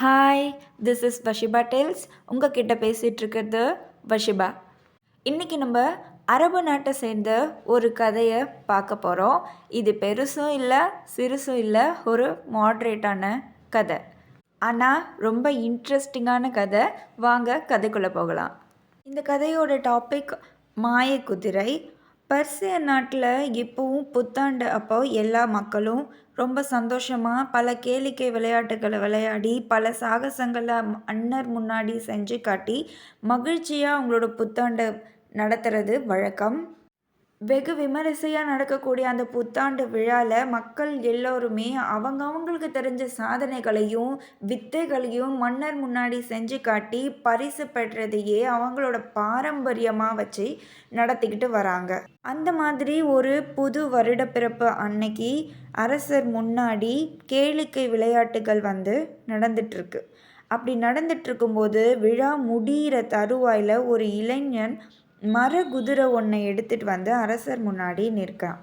Hi this is Vashiba tells உங்ககிட்ட பேசிகிட்டு இருக்கிறது வஷிபா இன்றைக்கி நம்ம அரபு நாட்டை சேர்ந்த ஒரு கதையை பார்க்க போகிறோம் இது பெருசும் இல்லை சிறுசும் இல்லை ஒரு மாட்ரேட்டான கதை. ஆனால் ரொம்ப இன்ட்ரெஸ்டிங்கான கதை. வாங்க கதைக்குள்ளே போகலாம். இந்த கதையோட டாபிக் மாய குதிரை பர்சிய நாட்டில் இப்போவும் புத்தாண்டு அப்போ எல்லா மக்களும் ரொம்ப சந்தோஷமாக பல கேளிக்கை விளையாட்டுகளை விளையாடி பல சாகசங்களை அன்னர் முன்னாடி செஞ்சு காட்டி மகிழ்ச்சியாக அவங்களோட புத்தாண்டை நடத்துறது வழக்கம். வெகு விமரிசையாக நடக்கக்கூடிய அந்த புத்தாண்டு விழாவில் மக்கள் எல்லோருமே அவங்க அவங்களுக்கு தெரிஞ்ச சாதனைகளையும் வித்தைகளையும் மன்னர் முன்னாடி செஞ்சு காட்டி பரிசு பெற்றதையே அவங்களோட பாரம்பரியமாக வச்சு நடத்திக்கிட்டு வராங்க. அந்த மாதிரி ஒரு புது வருட பிறப்பு அன்னைக்கு அரசர் முன்னாடி கேளிக்கை விளையாட்டுகள் வந்து நடந்துட்டுருக்கு அப்படி நடந்துட்டுருக்கும்போது விழா முடிகிற தருவாயில் ஒரு இளைஞன் மர குதிரை ஒன்றை எடுத்துகிட்டு வந்து அரசர் முன்னாடி நிற்கிறான்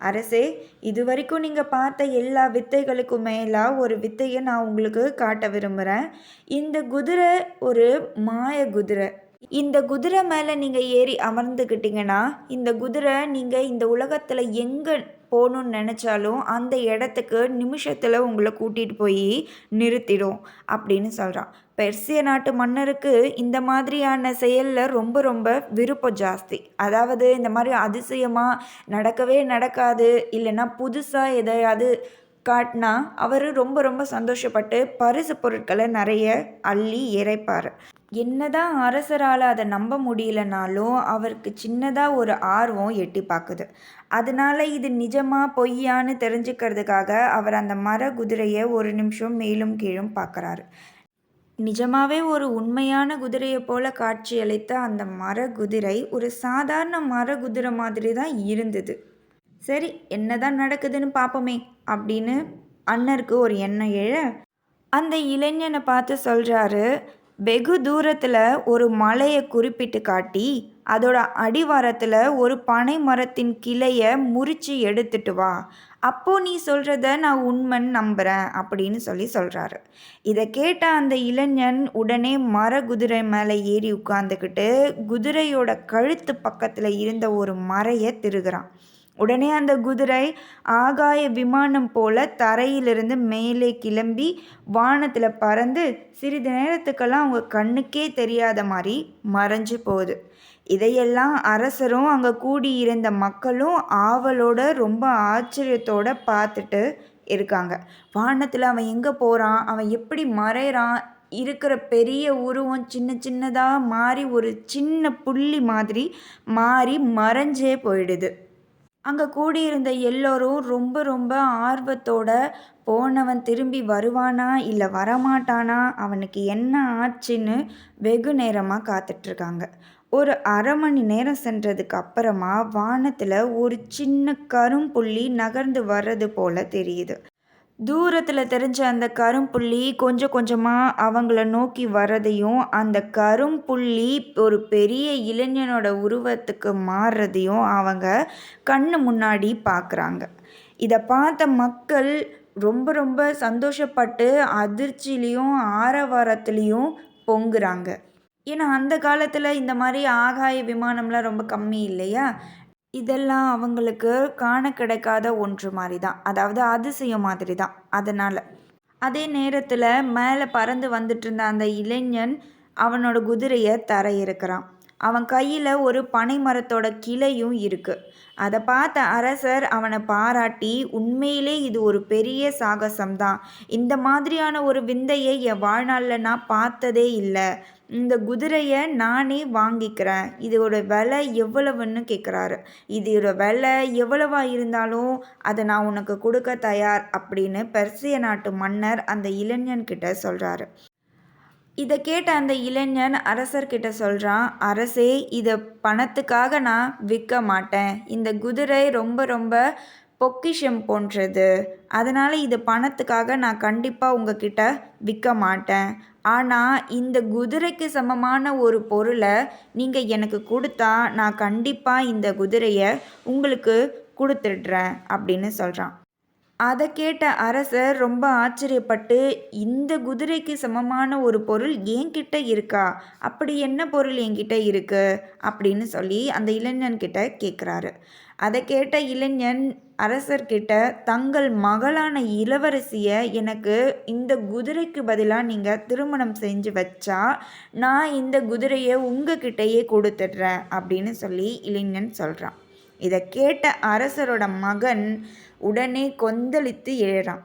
அரசே இது வரைக்கும் நீங்கள் பார்த்த எல்லா வித்தைகளுக்கும் மேலாக ஒரு வித்தையை நான் உங்களுக்கு காட்ட விரும்புகிறேன் இந்த குதிரை ஒரு மாய குதிரை. இந்த குதிரை மேலே நீங்கள் ஏறி அமர்ந்துக்கிட்டிங்கன்னா இந்த குதிரை நீங்கள் இந்த உலகத்தில் எங்கே போகணுன்னு நினச்சாலும் அந்த இடத்துக்கு நிமிஷத்தில் உங்களை கூட்டிகிட்டு போய் நிறுத்திடும் அப்படின்னு சொல்கிறான் பெர்சிய நாட்டு மன்னருக்கு இந்த மாதிரியான செயலில் ரொம்ப ரொம்ப விருப்பம் ஜாஸ்தி. அதாவது இந்த மாதிரி அதிசயமாக நடக்கவே நடக்காது இல்லைன்னா புதுசாக எதையாவது காட்டினா அவர் ரொம்ப ரொம்ப சந்தோஷப்பட்டு பரிசு பொருட்களை நிறைய அள்ளி இறைப்பார். என்னதான் அரசரால் அதை நம்ப முடியலனாலும் அவருக்கு சின்னதாக ஒரு ஆர்வம் எட்டி பார்க்குது அதனால இது நிஜமாக பொய்யான்னு தெரிஞ்சுக்கிறதுக்காக அவர் அந்த மர குதிரையை ஒரு நிமிஷம் மேலும் கீழும் பார்க்குறாரு நிஜமாவே ஒரு உண்மையான குதிரையை போல காட்சியளித்த அந்த மர குதிரை ஒரு சாதாரண மர குதிரை மாதிரி தான் இருந்தது. சரி என்னதான் நடக்குதுன்னு பார்ப்போமே அப்படின்னு அண்ணருக்கு ஒரு எண்ணம் எழ அந்த இளைஞனை பார்த்து சொல்கிறாரு வெகு தூரத்தில் ஒரு மலையை குறிப்பிட்டு காட்டி அதோட அடிவாரத்தில் ஒரு பனை மரத்தின் கிளையை முறித்து எடுத்துட்டு வா. அப்போ நீ சொல்கிறத நான் உண்மைன்னு நம்புகிறேன் அப்படின்னு சொல்லி சொல்கிறாரு இதை கேட்ட அந்த இளைஞன் உடனே மர குதிரை மேலே ஏறி உட்காந்துக்கிட்டு குதிரையோட கழுத்து பக்கத்தில் இருந்த ஒரு மறையை திருகிறான். உடனே அந்த குதிரை ஆகாய விமானம் போல தரையிலிருந்து மேலே கிளம்பி வானத்தில் பறந்து சிறிது நேரத்துக்கெல்லாம் அவங்க கண்ணுக்கே தெரியாத மாதிரி மறைஞ்சு போகுது. இதையெல்லாம் அரசரும் அங்கே கூடியிருந்த மக்களும் ஆவலோட ரொம்ப ஆச்சரியத்தோட பார்த்துட்டு இருக்காங்க. வானத்தில் அவன் எங்கே போகிறான் அவன் எப்படி மறைகிறான் இருக்கிற பெரிய உருவம் சின்ன சின்னதாக மாறி ஒரு சின்ன புள்ளி மாதிரி மாறி மறைஞ்சே போயிடுது. அங்கே கூடியிருந்த எல்லோரும் ரொம்ப ரொம்ப ஆர்வத்தோட போனவன் திரும்பி வருவானா இல்லை வரமாட்டானா? அவனுக்கு என்ன ஆச்சுன்னு வெகு நேரமாக காத்துட்ருக்காங்க ஒரு அரை மணி நேரம் சென்றதுக்கு அப்புறமா வானத்தில் ஒரு சின்ன கரும்புள்ளி நகர்ந்து வர்றது போல தெரியுது. தூரத்தில் தெரிஞ்ச அந்த கரும்புள்ளி கொஞ்சம் கொஞ்சமாக அவங்கள நோக்கி வர்றதையும் அந்த கரும்புள்ளி ஒரு பெரிய இளைஞனோட உருவத்துக்கு மாறுறதையும் அவங்க கண்ணு முன்னாடி பார்க்குறாங்க இதை பார்த்த மக்கள் ரொம்ப ரொம்ப சந்தோஷப்பட்டு அதிர்ச்சியிலையும் ஆரவாரத்துலேயும் பொங்குறாங்க. ஏன்னா அந்த காலத்தில் இந்த மாதிரி ஆகாய விமானம்லாம் ரொம்ப கம்மி இல்லையா? இதெல்லாம் அவங்களுக்கு காண கிடைக்காத ஒன்று மாதிரி தான். அதாவது அதிசயம் மாதிரி தான். அதனால். அதே நேரத்தில் மேலே பறந்து வந்துட்டு இருந்த அந்த இளைஞன் அவனோட குதிரையை தர இருக்கிறான் அவன் கையில் ஒரு பனை மரத்தோட கிளையும் இருக்குது அதை பார்த்த அரசர் அவனை பாராட்டி உண்மையிலே இது ஒரு பெரிய சாகசம்தான். இந்த மாதிரியான ஒரு விந்தையை என் வாழ்நாளில் நான் பார்த்ததே இல்லை. இந்த குதிரையை நானே வாங்கிக்கிறேன். இதோட விலை எவ்வளவுன்னு கேட்குறாரு இதோட விலை எவ்வளவா இருந்தாலும் அதை நான் உனக்கு கொடுக்க தயார் அப்படின்னு பெர்சிய நாட்டு மன்னர் அந்த இளைஞன்கிட்ட சொல்கிறாரு இதை கேட்ட அந்த இளைஞன் அரசர்கிட்ட சொல்கிறான் அரசே இதை பணத்துக்காக நான் விற்க மாட்டேன். இந்த குதிரை ரொம்ப ரொம்ப பொக்கிஷம் போன்றது. அதனால் இது பணத்துக்காக நான் கண்டிப்பாக உங்ககிட்ட விற்க மாட்டேன். ஆனால் இந்த குதிரைக்கு சமமான ஒரு பொருளை நீங்கள் எனக்கு கொடுத்தா நான் கண்டிப்பாக இந்த குதிரையை உங்களுக்கு கொடுத்துடுறேன் அப்படின்னு சொல்கிறான் அதை கேட்ட அரசர் ரொம்ப ஆச்சரியப்பட்டு இந்த குதிரைக்கு சமமான ஒரு பொருள் என்கிட்ட இருக்கா? அப்படி என்ன பொருள் என்கிட்ட இருக்குது அப்படின்னு சொல்லி அந்த இளைஞன்கிட்ட கேட்குறாரு அதை கேட்ட இளைஞன் அரசர்கிட்ட தங்கள் மகளான இளவரசியை எனக்கு இந்த குதிரைக்கு பதிலாக நீங்கள் திருமணம் செஞ்சு வச்சா நான் இந்த குதிரையை உங்ககிட்டயே கொடுத்துட்றேன் அப்படின்னு சொல்லி இளைஞன் சொல்கிறான் இதை கேட்ட அரசரோட மகன் உடனே கொந்தளித்து எழுறான்.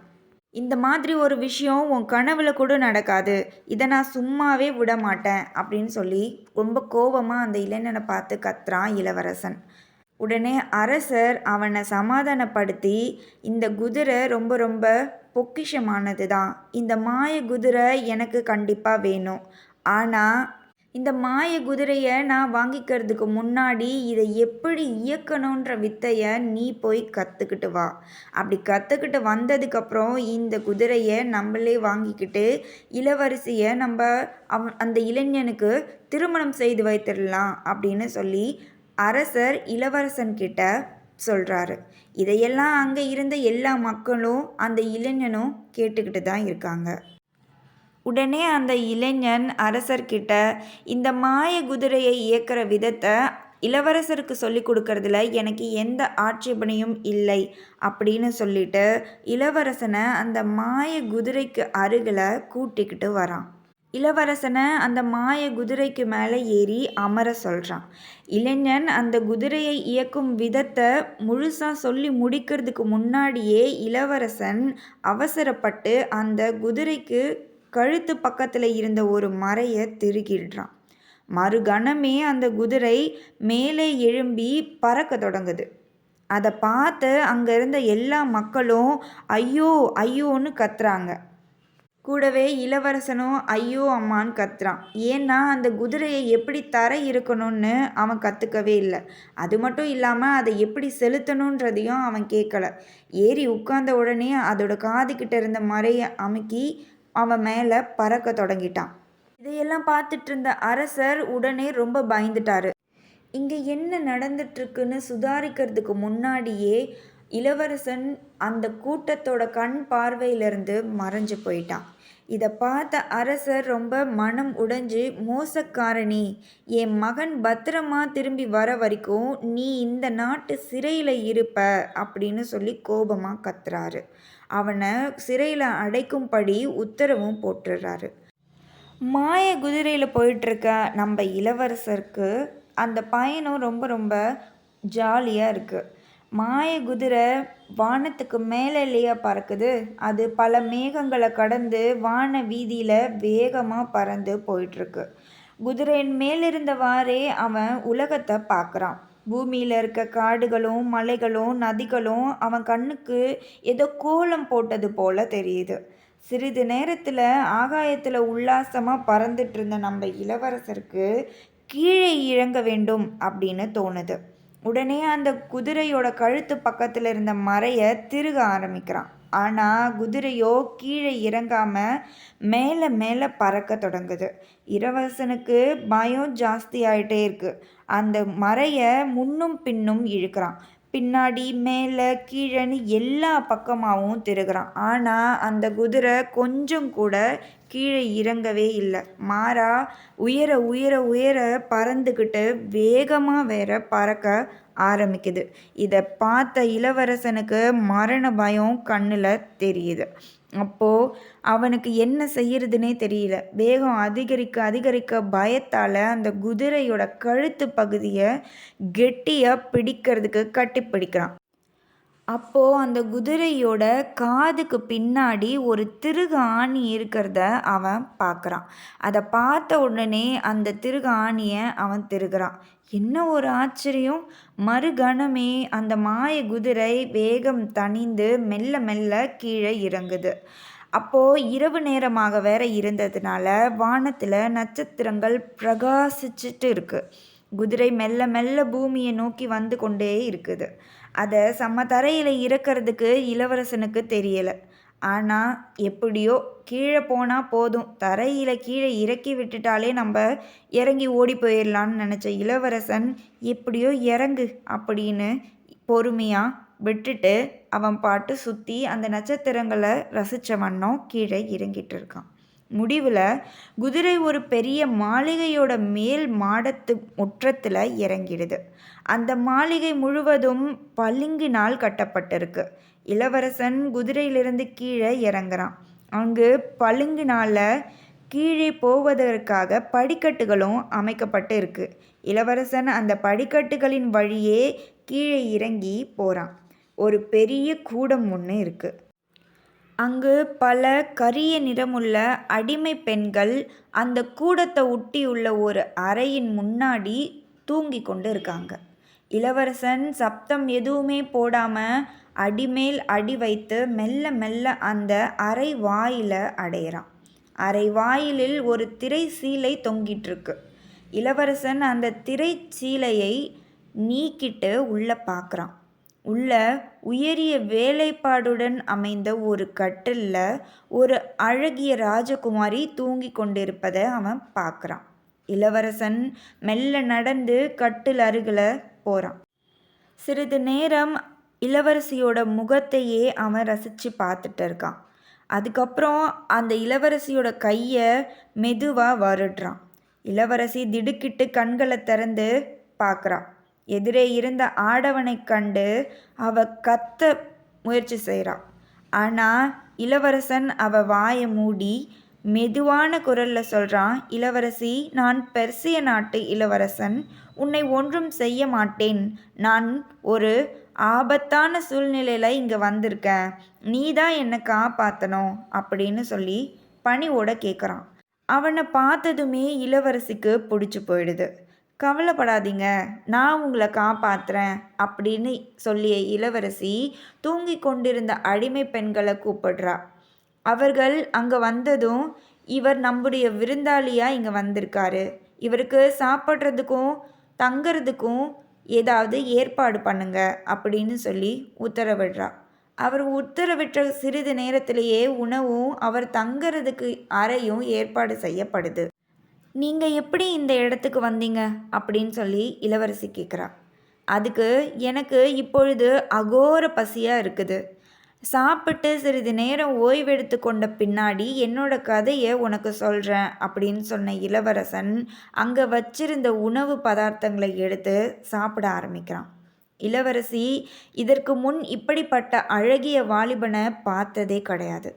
இந்த மாதிரி ஒரு விஷயம் உன் கனவுல கூட நடக்காது. இதை நான் சும்மாவே விட மாட்டேன் அப்படின்னு சொல்லி ரொம்ப கோபமாக அந்த இளைஞனை பார்த்து கத்துறான் இளவரசன். உடனே அரசர் அவனை சமாதானப்படுத்தி இந்த குதிரை ரொம்ப ரொம்ப பொக்கிஷமானது தான் இந்த மாய குதிரை எனக்கு கண்டிப்பாக வேணும். ஆனால் இந்த மாய குதிரையை நான் வாங்கிக்கிறதுக்கு முன்னாடி இதை எப்படி இயக்கணுன்ற வித்தையை நீ போய் கற்றுக்கிட்டு வா. அப்படி கற்றுக்கிட்டு வந்ததுக்கப்புறம் இந்த குதிரையை நம்மளே வாங்கிக்கிட்டு இளவரசியை நம்ம அவன் அந்த இளைஞனுக்கு திருமணம் செய்து வைத்திடலாம் அப்படின்னு சொல்லி அரசர் இளவரசன்கிட்ட சொல்கிறாரு இதையெல்லாம் அங்கே இருந்த எல்லா மக்களும் அந்த இளைஞனும் கேட்டுக்கிட்டு தான் இருக்காங்க. உடனே அந்த இளைஞன் அரசர்கிட்ட இந்த மாய குதிரையை இயக்கிற விதத்தை இளவரசருக்கு சொல்லி கொடுக்கறதுல எனக்கு எந்த ஆட்சேபனையும் இல்லை அப்படின்னு சொல்லிட்டு இளவரசனை அந்த மாய குதிரைக்கு அருகில் கூட்டிக்கிட்டு வரான். இளவரசனை அந்த மாய குதிரைக்கு மேலே ஏறி அமர சொல்கிறான் இளைஞன் அந்த குதிரையை இயக்கும் விதத்தை முழுசாக சொல்லி முடிக்கிறதுக்கு முன்னாடியே இளவரசன் அவசரப்பட்டு அந்த குதிரைக்கு கழுத்து பக்கத்தில் இருந்த ஒரு மறையை திருகிடுறான். மறுகணமே அந்த குதிரை மேலே எழும்பி பறக்க தொடங்குது. அதை பார்த்து அங்கே இருந்த எல்லா மக்களும் ஐயோ ஐயோன்னு கத்துறாங்க. கூடவே இளவரசனும் ஐயோ அம்மான்னு கத்துறான் ஏன்னா அந்த குதிரையை எப்படி தர இருக்கணும்னு அவன் கற்றுக்கவே இல்லை. அது மட்டும் இல்லாமல் அதை எப்படி செலுத்தணுன்றதையும் அவன் கேட்கல ஏறி உட்கார்ந்த உடனே அதோட காதுகிட்ட இருந்த மறையை அமுக்கி அவன் மேலே பறக்க தொடங்கிட்டான். இதையெல்லாம் பார்த்துட்டு இருந்த அரசர் உடனே ரொம்ப பயந்துட்டாரு. இங்கே என்ன நடந்துட்டுருக்குன்னு சுதாரிக்கிறதுக்கு முன்னாடியே இளவரசன் அந்த கூட்டத்தோட கண் பார்வையிலிருந்து மறைஞ்சு போயிட்டான். இதை பார்த்த அரசர் ரொம்ப மனம் உடைஞ்சு மோசக்காரணி என் மகன் பத்திரமா திரும்பி வர வரைக்கும் நீ இந்த நாட்டு சிறையில் இருப்ப அப்படின்னு சொல்லி கோபமாக கத்துறாரு. அவனை சிறையில் அடைக்கும்படி உத்தரவும் போட்டுடுறாரு மாய குதிரையில் போயிட்டுருக்க நம்ம இளவரசருக்கு அந்த பயணம் ரொம்ப ரொம்ப ஜாலியாக இருக்குது மாய குதிரை வானத்துக்கு மேலே இல்லையா பறக்குது? அது பல மேகங்களை கடந்து வான வீதியில் வேகமாக பறந்து போயிட்டுருக்கு. குதிரையின் மேலிருந்தவாறே அவன் உலகத்தை பார்க்குறான். பூமியில் இருக்க காடுகளும் மலைகளும் நதிகளும் அவன் கண்ணுக்கு ஏதோ கோலம் போட்டது போல தெரியுது. சிறிது நேரத்தில் ஆகாயத்தில் உல்லாசமாக பறந்துட்டு இருந்த நம்ம இளவரசருக்கு கீழே இறங்க வேண்டும் அப்படின்னு தோணுது. உடனே அந்த குதிரையோட கழுத்து பக்கத்தில் இருந்த மறையை திருக ஆரம்பிக்கிறான். ஆனால் குதிரையோ கீழே இறங்காமல் மேலே மேலே பறக்க தொடங்குது. இளவரசனுக்கு பயம் ஜாஸ்தி ஆகிட்டே இருக்குது அந்த மறையை முன்னும் பின்னும் இழுக்கிறான். பின்னாடி மேலே கீழேன்னு எல்லா பக்கமாகவும் திருகிறான். ஆனால் அந்த குதிரை கொஞ்சம் கூட கீழே இறங்கவே இல்லை. மாறா உயர உயர உயர பறந்துக்கிட்டு வேகமாக வேற பறக்க ஆரம்பிக்குது. இதை பார்த்த இளவரசனுக்கு மரண பயம் கண்ணில் தெரியுது. அப்போது அவனுக்கு என்ன செய்யறதுனே தெரியல. வேகம் அதிகரிக்க அதிகரிக்க பயத்தால் அந்த குதிரையோட கழுத்து பகுதியை கெட்டியாக பிடிக்கிறதுக்கு கட்டி பிடிக்கிறான் அப்போது அந்த குதிரையோட காதுக்கு பின்னாடி ஒரு திருகு ஆணி இருக்கிறத அவன் பார்க்குறான். அதை பார்த்த உடனே அந்த திருகு ஆணியை அவன் திருகுறான். என்ன ஒரு ஆச்சரியம்? மறுகணமே அந்த மாய குதிரை வேகம் தணிந்து மெல்ல மெல்ல கீழே இறங்குது. அப்போது இரவு நேரமாக வேற இருந்ததுனால வானத்தில் நட்சத்திரங்கள் பிரகாசிச்சுட்டு இருக்குது குதிரை மெல்ல மெல்ல பூமியை நோக்கி வந்து கொண்டே இருக்குது. அதை சம தரையில் இறக்கிறதுக்கு இளவரசனுக்கு தெரியலை. ஆனால் எப்படியோ கீழே போனால் போதும். தரையில் கீழே இறக்கி விட்டுட்டாலே நம்ம இறங்கி ஓடி போயிடலான்னு நினச்ச இளவரசன் எப்படியோ இறங்கு அப்படின்னு பொறுமையாக விட்டுட்டு அவன் பாட்டு சுற்றி அந்த நட்சத்திரங்களை ரசித்த வண்ணம் கீழே இறங்கிட்டு இருக்கான். முடிவில் குதிரை ஒரு பெரிய மாளிகையோட மேல் மாடத்து முற்றத்தில் இறங்கிடுது. அந்த மாளிகை முழுவதும் பளிங்கினால் கட்டப்பட்டிருக்கு. இளவரசன் குதிரையிலிருந்து கீழே இறங்குறான். அங்கு பளிங்கினால் கீழே போவதற்காக படிக்கட்டுகளும் அமைக்கப்பட்டு இருக்கு இளவரசன் அந்த படிக்கட்டுகளின் வழியே கீழே இறங்கி போகிறான் ஒரு பெரிய கூடம் ஒன்று இருக்குது அங்கு பல கரிய நிறமுள்ள அடிமை பெண்கள் அந்த கூடத்தை ஒட்டியுள்ள ஒரு அறையின் முன்னாடி தூங்கி கொண்டு இருக்காங்க இளவரசன் சப்தம் எதுவுமே போடாமல் அடிமேல் அடி வைத்து மெல்ல மெல்ல அந்த அறை வாயில அடையிறான். அறை வாயிலில் ஒரு திரை சீலை தொங்கிட்டுருக்கு இளவரசன் அந்த திரை சீலையை நீக்கிட்டு உள்ளே பார்க்குறான் உள்ள உயரிய வேலைப்பாடுடன் அமைந்த ஒரு கட்டிலில் ஒரு அழகிய ராஜகுமாரி தூங்கி கொண்டிருப்பதை அவன் பார்க்குறான். இளவரசன் மெல்ல நடந்து கட்டில் அருகில் போகிறான் சிறிது நேரம் இளவரசியோட முகத்தையே அவன் ரசித்து பார்த்துட்டு இருக்கான். அதுக்கப்புறம் அந்த இளவரசியோட கையை மெதுவாக வருடுறான். இளவரசி திடுக்கிட்டு கண்களை திறந்து பார்க்குறான். எதிரே இருந்த ஆடவனை கண்டு அவ கத்த முயற்சி செய்கிறான் ஆனால் இளவரசன் அவ வாயை மூடி மெதுவான குரலில் சொல்கிறான் இளவரசி நான் பெர்சிய நாட்டு இளவரசன். உன்னை ஒன்றும் செய்ய மாட்டேன். நான் ஒரு ஆபத்தான சூழ்நிலையில் இங்கே வந்திருக்கேன். நீ தான் என்னை காப்பாற்றணும் அப்படின்னு சொல்லி பணிவோட கேட்குறான் அவனை பார்த்ததுமே இளவரசிக்கு பிடிச்சி போயிடுது. கவலைப்படாதீங்க. நான் உங்களை காப்பாற்றுறேன் அப்படின்னு சொல்லிய இளவரசி தூங்கி கொண்டிருந்த அடிமை பெண்களை கூப்பிடுறா. அவர்கள் அங்கே வந்ததும் இவர் நம்முடைய விருந்தாளியாக இங்கே வந்திருக்காரு. இவருக்கு சாப்பிட்றதுக்கும் தங்கிறதுக்கும் ஏதாவது ஏற்பாடு பண்ணுங்க அப்படின்னு சொல்லி உத்தரவிடுறா. அவர் உத்தரவிட்ட சிறிது நேரத்திலேயே உணவும் அவர் தங்கிறதுக்கு அறையும் ஏற்பாடு செய்யப்படுது. நீங்கள் எப்படி இந்த இடத்துக்கு வந்தீங்க? அப்படின்னு சொல்லி இளவரசி கேட்குறா அதுக்கு எனக்கு இப்பொழுது அகோர பசியாக இருக்குது. சாப்பிட்டு சிறிது நேரம் ஓய்வெடுத்து கொண்ட பின்னாடி என்னோட கதையை உனக்கு சொல்கிறேன் அப்படின்னு சொன்ன இளவரசன் அங்கே வச்சிருந்த உணவு பதார்த்தங்களை எடுத்து சாப்பிட ஆரம்பிக்கிறான். இளவரசி இதற்கு முன் இப்படிப்பட்ட அழகிய வாலிபனை பார்த்ததே கிடையாது.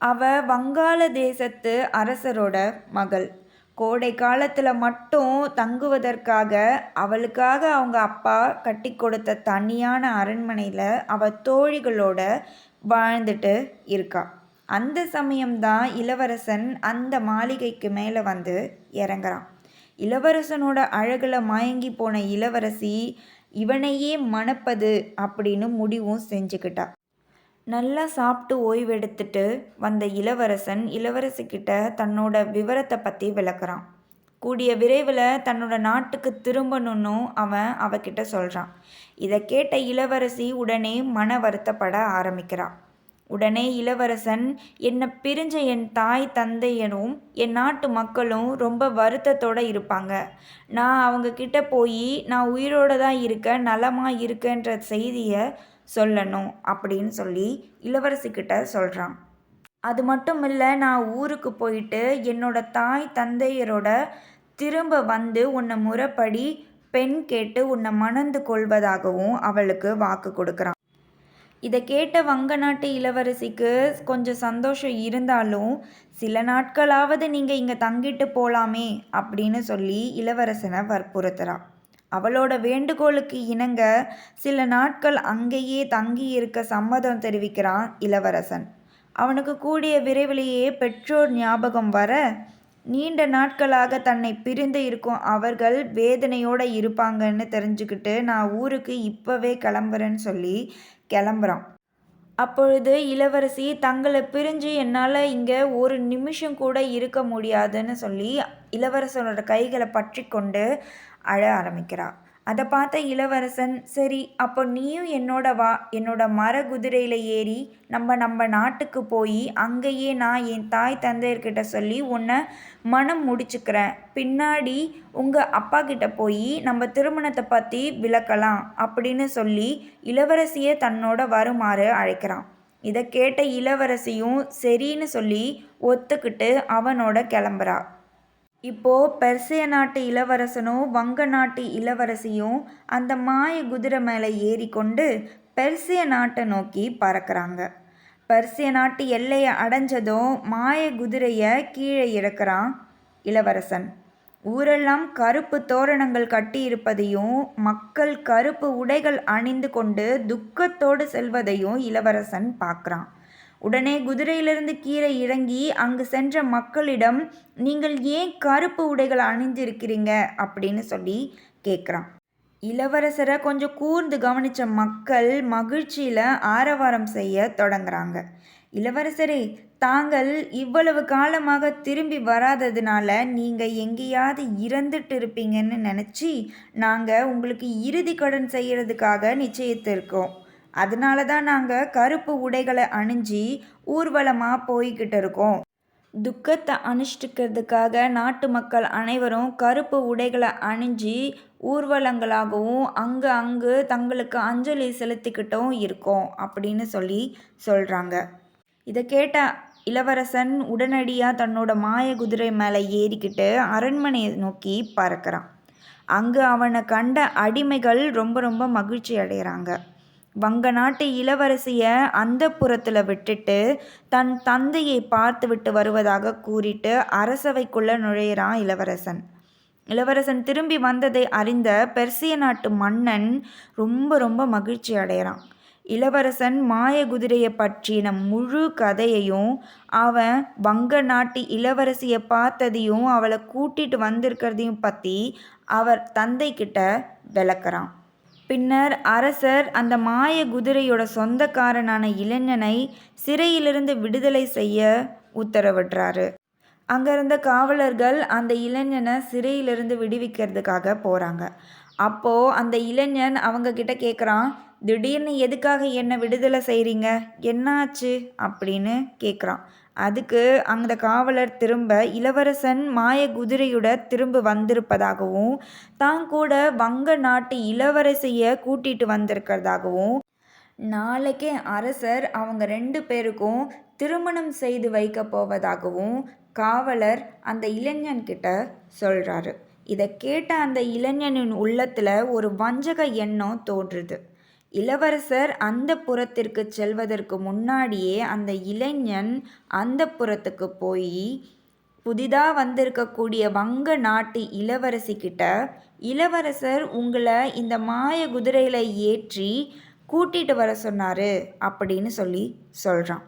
அவ வங்காள தேசத்து அரசரோட மகள். கோடை காலத்தில் மட்டும் தங்குவதற்காக அவளுக்காக அவங்க அப்பா கட்டி கொடுத்த தனியான அரண்மனையில் அவள் தோழிகளோட வாழ்ந்துட்டு இருக்கா. அந்த சமயம்தான் இளவரசன் அந்த மாளிகைக்கு மேலே வந்து இறங்குறான். இளவரசனோட அழகில் மயங்கி போன இளவரசி இவனையே மணப்பது அப்படின்னு முடிவும் செஞ்சுக்கிட்டா. நல்லா சாப்பிட்டு ஓய்வெடுத்துட்டு வந்த இளவரசன் இளவரசிக்கிட்ட தன்னோட விவரத்தை பற்றி விளக்குறான். கூடிய விரைவில் தன்னோட நாட்டுக்கு திரும்பணும்னு அவன் அவகிட்ட சொல்கிறான் இதை கேட்ட இளவரசி உடனே மன வருத்தப்பட ஆரம்பிக்கிறான். உடனே இளவரசன் என்னை பிரிஞ்ச என் தாய் தந்தையனும் என் நாட்டு மக்களும் ரொம்ப வருத்தத்தோடு இருப்பாங்க. நான் அவங்க கிட்ட போய் நான் உயிரோடு தான் இருக்கேன் நலமாக இருக்கேன்ற செய்தியை சொல்லணும் அப்படின்னு சொல்லி இளவரசிக்கிட்ட சொல்கிறான் அது மட்டும் இல்லை நான் ஊருக்கு போயிட்டு என்னோட தாய் தந்தையரோட திரும்ப வந்து உன்னை முறைப்படி பெண் கேட்டு உன்னை மணந்து கொள்வதாகவும் அவளுக்கு வாக்கு கொடுக்குறான். இதை கேட்ட வங்க நாட்டு இளவரசிக்கு கொஞ்சம் சந்தோஷம் இருந்தாலும் சில நாட்களாவது நீங்கள் இங்கே தங்கிட்டு போகலாமே அப்படின்னு சொல்லி இளவரசனை வற்புறுத்துகிறான் அவளோட வேண்டுகோளுக்கு இணங்க சில நாட்கள் அங்கேயே தங்கி இருக்க சம்மதம் தெரிவிக்கிறான் இளவரசன். அவனுக்கு கூடிய விரைவிலேயே பெற்றோர் ஞாபகம் வர நீண்ட நாட்களாக தன்னை பிரிந்து இருக்கும் அவர்கள் வேதனையோடு இருப்பாங்கன்னு தெரிஞ்சுக்கிட்டு நான் ஊருக்கு இப்போவே கிளம்புறேன்னு சொல்லி கிளம்புறான். அப்பொழுது இளவரசி தங்களை பிரிஞ்சு என்னால் இங்கே ஒரு நிமிஷம் கூட இருக்க முடியாதுன்னு சொல்லி இளவரசனோட கைகளை பற்றி கொண்டு அழ ஆரம்பிக்கிறா. அதை பார்த்த இளவரசன் சரி அப்போ நீயும் என்னோட வா என்னோட மர குதிரையில் ஏறி நம்ம நம்ம நாட்டுக்கு போய் அங்கேயே நான் என் தாய் தந்தையர்கிட்ட சொல்லி உன்னை மனம் முடிச்சுக்கிறேன். பின்னாடி உங்கள் அப்பா கிட்ட போய் நம்ம திருமணத்தை பற்றி விளக்கலாம் அப்படின்னு சொல்லி இளவரசியை தன்னோட வருமாறு அழைக்கிறான். இதை கேட்ட இளவரசியும் சரின்னு சொல்லி ஒத்துக்கிட்டு அவனோட கிளம்புறா. இப்போ பெர்சிய நாட்டு இளவரசனும் வங்க நாட்டு இளவரசியும் அந்த மாய குதிரை மேலே ஏறிக்கொண்டு பெர்சிய நாட்டை நோக்கி பறக்கிறாங்க. பெர்சிய நாட்டு எல்லையை அடைஞ்சதும் மாய குதிரையை கீழே இறக்குறான் இளவரசன். ஊரெல்லாம் கருப்பு தோரணங்கள் கட்டியிருப்பதையும் மக்கள் கருப்பு உடைகள் அணிந்து கொண்டு துக்கத்தோடு செல்வதையும் இளவரசன் பார்க்குறான். உடனே குதிரையிலிருந்து கீழே இறங்கி அங்கு சென்ற மக்களிடம் நீங்கள் ஏன் கருப்பு உடைகள் அணிந்திருக்கிறீங்க? அப்படின்னு சொல்லி கேட்குறான். இளவரசரை கொஞ்சம் கூர்ந்து கவனித்த மக்கள் மகிழ்ச்சியில் ஆரவாரம் செய்ய தொடங்குறாங்க. இளவரசரே தாங்கள் இவ்வளவு காலமாக திரும்பி வராததுனால நீங்கள் எங்கேயாவது இறந்துட்டு இருப்பீங்கன்னு நினச்சி நாங்கள் உங்களுக்கு இறுதி கடன் செய்கிறதுக்காக நிச்சயித்திருக்கோம். அதனால தான் நாங்கள் கருப்பு உடைகளை அணிஞ்சு ஊர்வலமாக போய்கிட்டு இருக்கோம். துக்கத்தை அனுஷ்டிக்கிறதுக்காக நாட்டு மக்கள் அனைவரும் கருப்பு உடைகளை அணிஞ்சு ஊர்வலங்களாகவும் அங்கு அங்கு தங்களுக்கு அஞ்சலி செலுத்திக்கிட்டும் இருக்கோம் அப்படின்னு சொல்லி சொல்கிறாங்க இதை கேட்ட இளவரசன் உடனடியாக தன்னோட மாய குதிரை மேலே ஏறிக்கிட்டு அரண்மனையை நோக்கி பறக்கிறான். அங்கு அவனை கண்ட அடிமைகள் ரொம்ப ரொம்ப மகிழ்ச்சி அடைகிறாங்க. வங்க நாட்டு இளவரசியை அந்த புறத்தில் விட்டுட்டு தன் தந்தையை பார்த்து விட்டு வருவதாக கூறிட்டு அரசவைக்குள்ளே நுழையிறான் இளவரசன். இளவரசன் திரும்பி வந்ததை அறிந்த பெர்சிய நாட்டு மன்னன் ரொம்ப ரொம்ப மகிழ்ச்சி அடைகிறான் இளவரசன் மாய குதிரையை பற்றின முழு கதையையும் அவன் வங்க நாட்டு இளவரசியை பார்த்ததையும் அவளை கூட்டிட்டு வந்திருக்கிறதையும் பற்றி அவர் தந்தைக்கிட்ட விளக்குறான். பின்னர் அரசர் அந்த மாய குதிரையோட சொந்தக்காரனான இளைஞனை சிறையிலிருந்து விடுதலை செய்ய உத்தரவிடுறாரு அங்கே இருந்த காவலர்கள் அந்த இளைஞனை சிறையிலிருந்து விடுவிக்கிறதுக்காக போகிறாங்க அப்போது அந்த இளைஞன் அவங்க கிட்ட கேட்குறான் திடீர்னு எதுக்காக என்னை விடுதலை செய்கிறீங்க என்னாச்சு? அப்படின்னு கேட்குறான் அதுக்கு அந்த காவலர் திரும்ப இளவரசன் மாய குதிரையுட திரும்ப வந்திருப்பதாகவும் தான் கூட வங்க நாட்டு இளவரசியை கூட்டிட்டு வந்திருக்கிறதாகவும் நாளைக்கே அரசர் அவங்க ரெண்டு பேருக்கும் திருமணம் செய்து வைக்க போவதாகவும் காவலர் அந்த இளைஞன்கிட்ட சொல்கிறாரு இதை கேட்ட அந்த இளைஞனின் உள்ளத்தில் ஒரு வஞ்சக எண்ணம் தோன்றுது. இளவரசர் அந்த புறத்திற்கு செல்வதற்கு முன்னாடியே அந்த இளைஞன் அந்த புறத்துக்கு போய் புதிதாக வந்திருக்கக்கூடிய வங்க நாட்டு இளவரசிக்கிட்ட இளவரசர் உங்களை இந்த மாய குதிரையில் ஏற்றி கூட்டிகிட்டு வர சொன்னார் அப்படின்னு சொல்லி சொல்கிறான்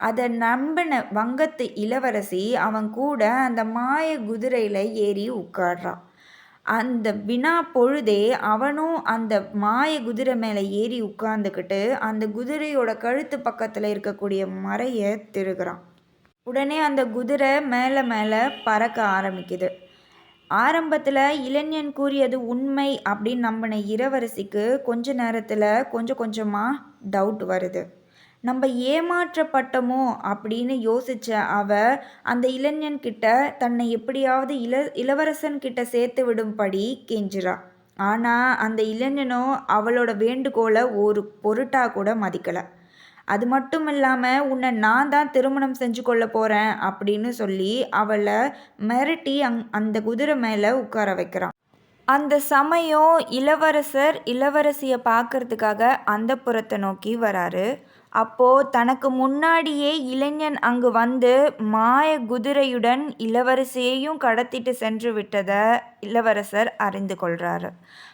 அதை நம்பின வங்கத்து இளவரசி அவன் கூட அந்த மாய குதிரையில் ஏறி உட்காடுறான் அந்த வினா பொழுதே அவனும் அந்த மாய குதிரை மேலே ஏறி உட்கார்ந்துக்கிட்டு அந்த குதிரையோட கழுத்து பக்கத்தில் இருக்கக்கூடிய மறையை திருகிறான். உடனே அந்த குதிரை மேலே மேலே பறக்க ஆரம்பிக்குது. ஆரம்பத்தில் இளைஞன் கூறியது உண்மை அப்படின்னு நம்பின இளவரசிக்கு கொஞ்ச நேரத்தில் கொஞ்சம் கொஞ்சமாக டவுட் வருது. நம்ம ஏமாற்றப்பட்டோமோ அப்படின்னு யோசிச்ச அவ அந்த இளைஞன்கிட்ட தன்னை எப்படியாவது இள இளவரசன் கிட்ட சேர்த்து விடும்படி கெஞ்சுறா. ஆனால் அந்த இளைஞனோ அவளோட வேண்டுகோளை ஒரு பொருட்டாக கூட மதிக்கலை. அது மட்டும் இல்லாமல் உன்னை நான் தான் திருமணம் செஞ்சு கொள்ள போகிறேன் அப்படின்னு சொல்லி அவளை மிரட்டி அங் அந்த குதிரை மேலே உட்கார வைக்கிறான் அந்த சமயம் இளவரசர் இளவரசியை பார்க்கறதுக்காக அந்த புறத்தை நோக்கி வராரு. அப்போது தனக்கு முன்னாடியே இளைஞன் அங்கு வந்து மாய குதிரையுடன் இளவரசியையும் கடத்திட்டு சென்று விட்டதை இளவரசர் அறிந்து கொள்கிறாரு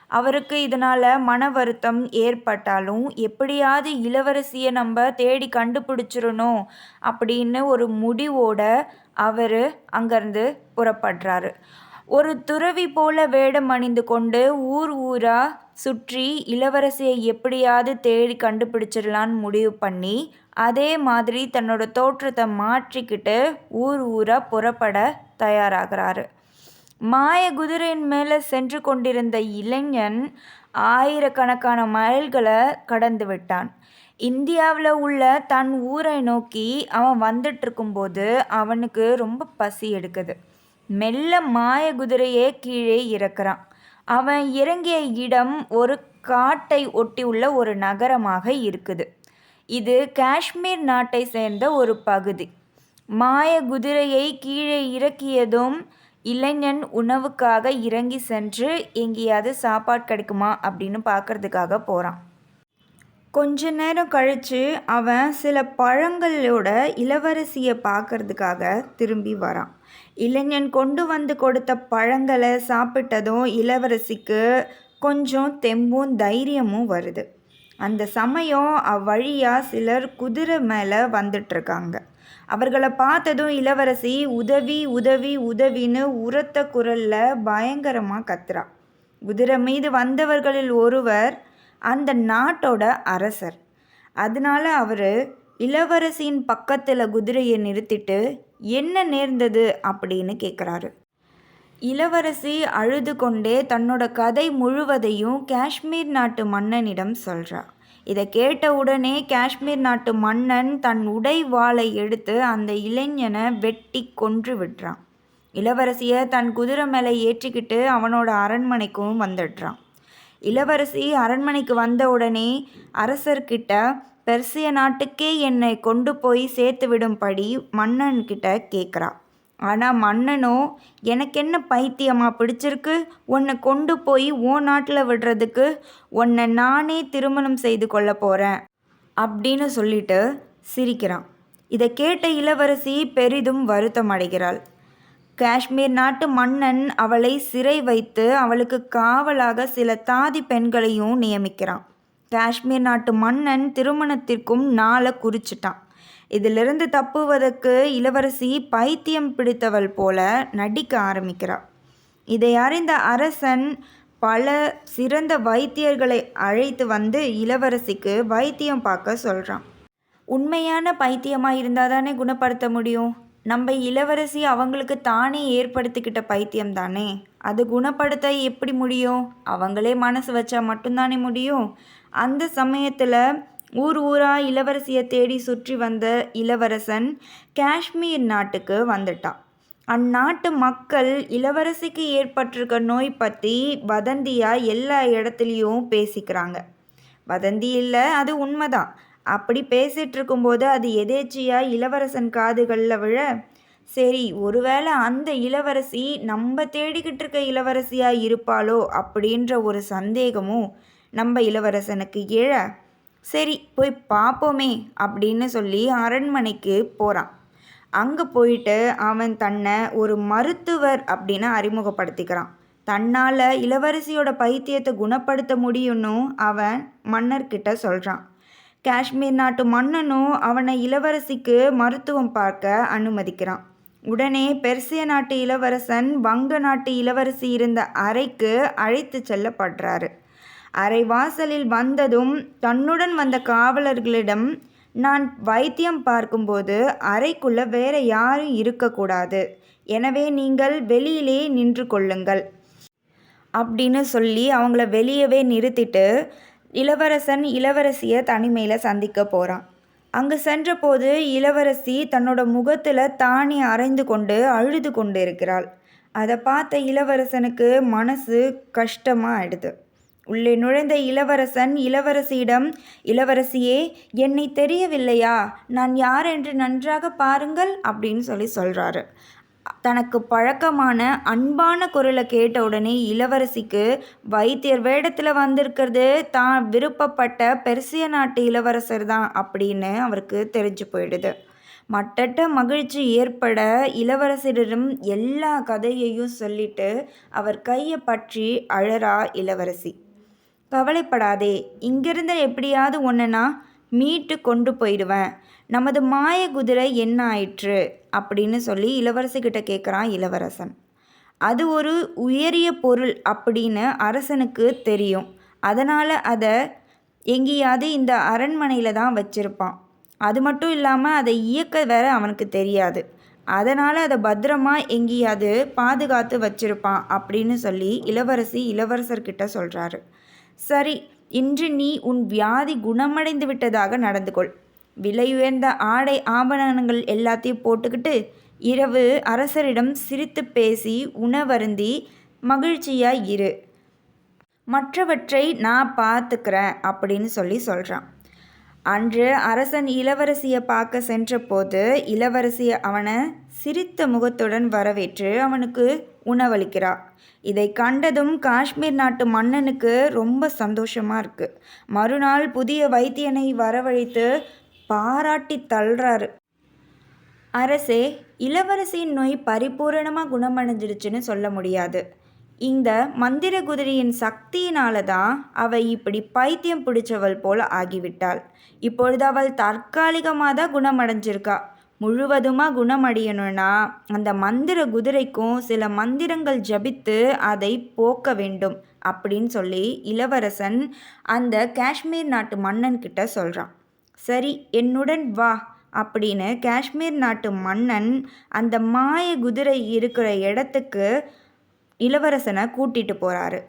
அவருக்கு இதனால் மன வருத்தம் ஏற்பட்டாலும் எப்படியாவது இளவரசியை நம்ம தேடி கண்டுபிடிச்சிடணும் அப்படின்னு ஒரு முடிவோட அவர் அங்கேருந்து புறப்படுறாரு. ஒரு துறவி போல வேடம் அணிந்து கொண்டு ஊர் ஊராக சுற்றி இளவரசியை எப்படியாவது தேடி கண்டுபிடிச்சிடலான்னு முடிவு பண்ணி அதே மாதிரி தன்னோட தோற்றத்தை மாற்றிக்கிட்டு ஊர் ஊராக புறப்பட தயாராகிறாரு. மாய குதிரையின் மேலே சென்று கொண்டிருந்த இளைஞன் ஆயிரக்கணக்கான மைல்களை கடந்து விட்டான். இந்தியாவில் உள்ள தன் ஊரை நோக்கி அவன் வந்துட்டுருக்கும்போது அவனுக்கு ரொம்ப பசி எடுக்குது. மெல்ல மாய குதிரையே கீழே இறக்குறான். அவன் இறங்கிய இடம் ஒரு காட்டை ஒட்டியுள்ள ஒரு நகரமாக இருக்குது. இது காஷ்மீர் நாட்டை சேர்ந்த ஒரு பகுதி. மாய குதிரையை கீழே இறக்கியதும் இளைஞன் உணவுக்காக இறங்கி சென்று எங்கேயாவது சாப்பாடு கிடைக்குமா அப்படின்னு பார்க்கறதுக்காக போகிறான் கொஞ்ச நேரம் கழித்து அவன் சில பழங்களோட இளவரசியை பார்க்கறதுக்காக திரும்பி வரான். இளைஞன் கொண்டு வந்து கொடுத்த பழங்களை சாப்பிட்டதும் இளவரசிக்கு கொஞ்சம் தெம்பும் தைரியமும் வருது. அந்த சமயம் அவ்வழியாக சிலர் குதிரை மேலே வந்துட்டுருக்காங்க. அவர்களை பார்த்ததும் இளவரசி உதவி உதவி உதவின்னு உரத்த குரலில் பயங்கரமாக கத்துறா. குதிரை மீது வந்தவர்களில் ஒருவர் அந்த நாட்டோட அரசர். அதனால் அவர் இளவரசியின் பக்கத்தில் குதிரையை நிறுத்திட்டு என்ன நேர்ந்தது அப்படின்னு கேட்குறாரு இளவரசி அழுது கொண்டே தன்னோட கதை முழுவதையும் காஷ்மீர் நாட்டு மன்னனிடம் சொல்கிறா இதை கேட்ட உடனே காஷ்மீர் நாட்டு மன்னன் தன் உடை வாளை எடுத்து அந்த இளைஞனை வெட்டி கொன்று விடுறான். இளவரசியை தன் குதிரை மேலே ஏற்றிக்கிட்டு அவனோட அரண்மனைக்கும் வந்துடுறான். இளவரசி அரண்மனைக்கு வந்த உடனே அரசர்கிட்ட பெர்சிய நாட்டுக்கே என்னை கொண்டு போய் சேர்த்து விடும்படி மன்னன்கிட்ட கேட்குறா ஆனால் மன்னனோ எனக்கு என்ன பைத்தியமாக பிடிச்சிருக்கு? உன்னை கொண்டு போய் ஓ நாட்டில் விடுறதுக்கு உன்னை நானே திருமணம் செய்து கொள்ள போகிறேன் அப்படின்னு சொல்லிட்டு சிரிக்கிறான். இதை கேட்ட இளவரசி பெரிதும் வருத்தம் அடைகிறாள் காஷ்மீர் நாட்டு மன்னன் அவளை சிறை வைத்து அவளுக்கு காவலாக சில தாதி பெண்களையும் நியமிக்கிறான். காஷ்மீர் நாட்டு மன்னன் திருமணத்திற்கும் நாளை குறிச்சிட்டான். இதிலிருந்து தப்புவதற்கு இளவரசி பைத்தியம் பிடித்தவள் போல நடிக்க ஆரம்பிக்கிறாள். இதை அறிந்த அரசன் பல சிறந்த வைத்தியர்களை அழைத்து வந்து இளவரசிக்கு வைத்தியம் பார்க்க சொல்கிறான் உண்மையான பைத்தியமாக இருந்தால் தானே குணப்படுத்த முடியும்? நம்ம இளவரசி அவங்களுக்கு தானே ஏற்படுத்திக்கிட்ட பைத்தியம் தானே? அது குணப்படுத்த எப்படி முடியும்? அவங்களே மனசு வச்சா மட்டும்தானே முடியும்? அந்த சமயத்தில் ஊர் ஊராக இளவரசியை தேடி சுற்றி வந்த இளவரசன் காஷ்மீர் நாட்டுக்கு வந்துட்டான். அந்நாட்டு மக்கள் இளவரசிக்கு ஏற்பட்டிருக்க நோய் பற்றி வதந்தியாக எல்லா இடத்துலையும் பேசிக்கிறாங்க. வதந்தி இல்லை அது உண்மைதான். அப்படி பேசிகிட்டு இருக்கும்போது அது எதேச்சியாக இளவரசன் காதுகளில் விழ சரி ஒருவேளை அந்த இளவரசி நம்ம தேடிக்கிட்டு இருக்க இளவரசியாக இருப்பாளோ அப்படின்ற ஒரு சந்தேகமும் நம்ம இளவரசனுக்கு எழ சரி போய் பார்ப்போமே அப்படின்னு சொல்லி அரண்மனைக்கு போகிறான் அங்கே போயிட்டு அவன் தன்னை ஒரு மருத்துவர் அப்படின்னு அறிமுகப்படுத்திக்கிறான். தன்னால் இளவரசியோட பைத்தியத்தை குணப்படுத்த முடியும்னு அவன் மன்னர்கிட்ட சொல்கிறான் காஷ்மீர் நாட்டு மன்னனும் அவனை இளவரசிக்கு மருத்துவம் பார்க்க அனுமதிக்கிறான். உடனே பெர்சிய நாட்டு இளவரசன் வங்க நாட்டு இளவரசி இருந்த அறைக்கு அழைத்து செல்லப்படுறாரு. அறை வாசலில் வந்ததும் தன்னுடன் வந்த காவலர்களிடம் நான் வைத்தியம் பார்க்கும்போது அறைக்குள்ள வேற யாரும் இருக்கக்கூடாது. எனவே நீங்கள் வெளியிலே நின்று கொள்ளுங்கள் அப்படின்னு சொல்லி அவங்கள வெளியவே நிறுத்திட்டு இளவரசன் இளவரசியை தனிமையில் சந்திக்க போகிறான் அங்கு சென்றபோது இளவரசி தன்னோட முகத்தில் தானே அரைந்து கொண்டு அழுது கொண்டு இருக்கிறாள் அதை பார்த்த இளவரசனுக்கு மனசு கஷ்டமாக ஆயிடுது. உள்ளே நுழைந்த இளவரசன் இளவரசியிடம் இளவரசியே என்னை தெரியவில்லையா? நான் யார் என்று நன்றாக பாருங்கள் அப்படின்னு சொல்லி சொல்கிறாரு தனக்கு பழக்கமான அன்பான குரலை கேட்ட உடனே இளவரசிக்கு வைத்தியர் வேடத்தில் வந்திருக்கிறது தான் விருப்பப்பட்ட பெர்சிய நாட்டு இளவரசர் தான் அப்படின்னு அவருக்கு தெரிஞ்சு போயிடுது. மட்டற்ற மகிழ்ச்சி ஏற்பட இளவரசரிடம் எல்லா கதையையும் சொல்லிட்டு அவர் கையை பற்றி அழறா இளவரசி. கவலைப்படாதே. இங்கிருந்து எப்படியாவது ஒன்றுனா மீட்டு கொண்டு போயிடுவேன். நமது மாய குதிரை என்ன ஆயிற்று? அப்படின்னு சொல்லி இளவரசிக்கிட்ட கேட்குறான் இளவரசன். அது ஒரு உயரிய பொருள் அப்படின்னு அரசனுக்கு தெரியும். அதனால் அதை எங்கேயாவது இந்த அரண்மனையில் தான் வச்சுருப்பான். அது மட்டும் இல்லாமல் அதை இயக்க வேற அவனுக்கு தெரியாது. அதனால் அதை பத்திரமா எங்கேயாவது பாதுகாத்து வச்சிருப்பான் அப்படின்னு சொல்லி இளவரசி இளவரசர்கிட்ட சொல்கிறாரு சரி இன்று நீ உன் வியாதி குணமடைந்து விட்டதாக நடந்து கொள் விலையுயர்ந்த ஆடை ஆபரணங்கள் எல்லாத்தையும் போட்டுக்கிட்டு இரவு அரசரிடம் சிரித்து பேசி உணவருந்தி மகிழ்ச்சியாக இரு. மற்றவற்றை நான் பார்த்துக்கிறேன் அப்படின்னு சொல்லி சொல்கிறான் அன்று அரசன் இளவரசியை பார்க்க சென்றபோது இளவரசி அவனை சிரித்த முகத்துடன் வரவேற்று அவனுக்கு உணவளிக்கிறாள் இதை கண்டதும் காஷ்மீர் நாட்டு மன்னனுக்கு ரொம்ப சந்தோஷமாக இருக்குது மறுநாள் புதிய வைத்தியனை வரவழைத்து பாராட்டி தள்ளுறாரு. அரசே இளவரசியின் நோய் பரிபூரணமாக குணமடைஞ்சிடுச்சுன்னு சொல்ல முடியாது. இந்த மந்திர குதிரையின் சக்தியினால தான் அவள் இப்படி பைத்தியம் பிடிச்சவள் போல் ஆகிவிட்டாள். இப்பொழுது அவள் தற்காலிகமாக தான் குணமடைஞ்சிருக்கா? முழுவதுமாக குணமடையணும்னா அந்த மந்திர குதிரைக்கும் சில மந்திரங்கள் ஜபித்து அதை போக்க வேண்டும் அப்படின்னு சொல்லி இளவரசன் அந்த காஷ்மீர் நாட்டு மன்னன் கிட்ட சொல்கிறான் சரி என்னுடன் வா அப்படின்னு காஷ்மீர் நாட்டு மன்னன் அந்த மாய குதிரை இருக்கிற இடத்துக்கு இளவரசனை கூட்டிட்டு போகிறாரு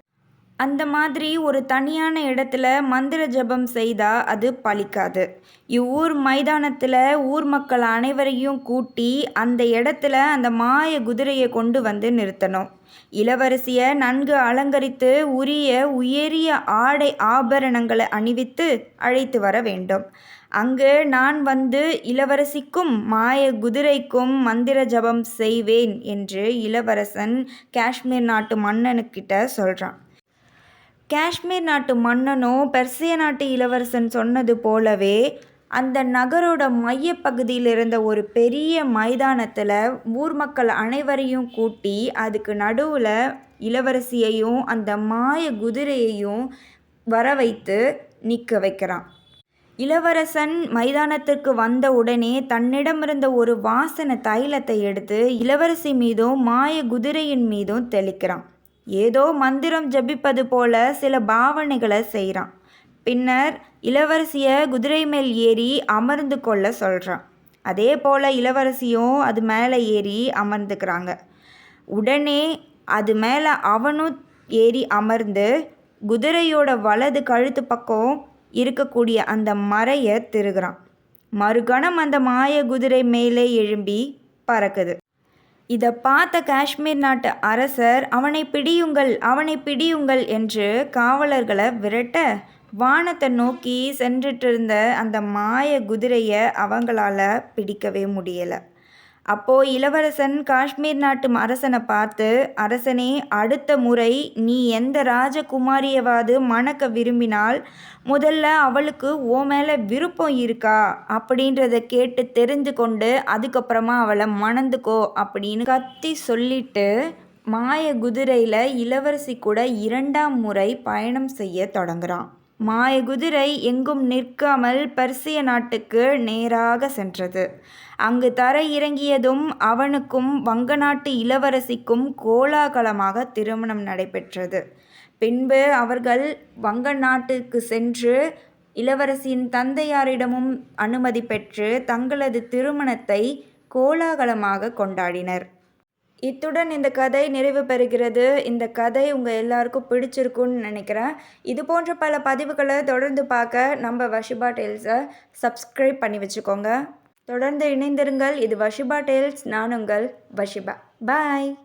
அந்த மாதிரி ஒரு தனியான இடத்துல மந்திர ஜபம் செய்தால் அது பழிக்காது. இவ்வூர் மைதானத்தில் ஊர் மக்கள் அனைவரையும் கூட்டி அந்த இடத்துல அந்த மாய குதிரையை கொண்டு வந்து நிறுத்தணும். இளவரசியை நன்கு அலங்கரித்து உரிய உயரிய ஆடை ஆபரணங்களை அணிவித்து அழைத்து வர வேண்டும். அங்கு நான் வந்து இளவரசிக்கும் மாய குதிரைக்கும் மந்திர ஜபம் செய்வேன் என்று இளவரசன் காஷ்மீர் நாட்டு மன்னனுக்கிட்ட சொல்கிறான் காஷ்மீர் நாட்டு மன்னனோ பெர்சிய நாட்டு இளவரசன் சொன்னது போலவே அந்த நகரோட மையப்பகுதியில் இருந்த ஒரு பெரிய மைதானத்தில் ஊர் மக்கள் அனைவரையும் கூட்டி அதுக்கு நடுவில் இளவரசியையும் அந்த மாய குதிரையையும் வர வைத்து நிற்க வைக்கிறான். இளவரசன் மைதானத்திற்கு வந்த உடனே தன்னிடமிருந்த ஒரு வாசன தைலத்தை எடுத்து இளவரசி மீதும் மாய குதிரையின் மீதும் தெளிக்கிறான். ஏதோ மந்திரம் ஜபிப்பது போல சில பாவனைகளை செய்கிறான். பின்னர் இளவரசியை குதிரை மேல் ஏறி அமர்ந்து கொள்ள சொல்கிறான் அதே போல் இளவரசியும் அது மேலே ஏறி அமர்ந்துக்கிறாங்க. உடனே அது மேலே அவனும் ஏறி அமர்ந்து குதிரையோட வலது கழுத்து பக்கம் இருக்கக்கூடிய அந்த மறையை திருகிறான். மறுகணம் அந்த மாய குதிரை மேலே எழும்பி பறக்குது. இதை பார்த்த காஷ்மீர் நாட்டு அரசர் அவனை பிடியுங்கள் அவனை பிடியுங்கள் என்று காவலர்களை விரட்ட வானத்தை நோக்கி சென்றுட்டு இருந்த அந்த மாய குதிரையை அவங்களால பிடிக்கவே முடியலை. அப்போது இளவரசன் காஷ்மீர் நாட்டு அரசனை பார்த்து அரசனே அடுத்த முறை நீ எந்த ராஜகுமாரியவாது மணக்க விரும்பினால் முதல்ல அவளுக்கு ஓ மேலே விருப்பம் இருக்கா? அப்படின்றத கேட்டு தெரிந்து கொண்டு அதுக்கப்புறமா அவளை மணந்துக்கோ அப்படின்னு கத்தி சொல்லிட்டு மாய குதிரையில் இளவரசி கூட இரண்டாம் முறை பயணம் செய்ய தொடங்குறான். மாய குதிரை எங்கும் நிற்காமல் பர்சிய நாட்டுக்கு நேராக சென்றது. அங்கு தர இறங்கியதும் அவனுக்கும் வங்க நாட்டு இளவரசிக்கும் கோலாகலமாக திருமணம் நடைபெற்றது. பின்பு அவர்கள் வங்க நாட்டுக்கு சென்று இளவரசியின் தந்தையாரிடமும் அனுமதி பெற்று தங்களது திருமணத்தை கோலாகலமாக கொண்டாடினர். இத்துடன் இந்த கதை நிறைவு பெறுகிறது. இந்த கதை உங்கள் எல்லாருக்கும் பிடிச்சிருக்குன்னு நினைக்கிறேன். இது போன்ற பல பதிவுகளை தொடர்ந்து பார்க்க நம்ம வஷிபா டெய்ல்ஸை சப்ஸ்கிரைப் பண்ணி வச்சுக்கோங்க. தொடர்ந்து இணைந்திருங்கள். இது வஷிபா டெய்ல்ஸ். நான் உங்கள் வஷிபா. பாய்.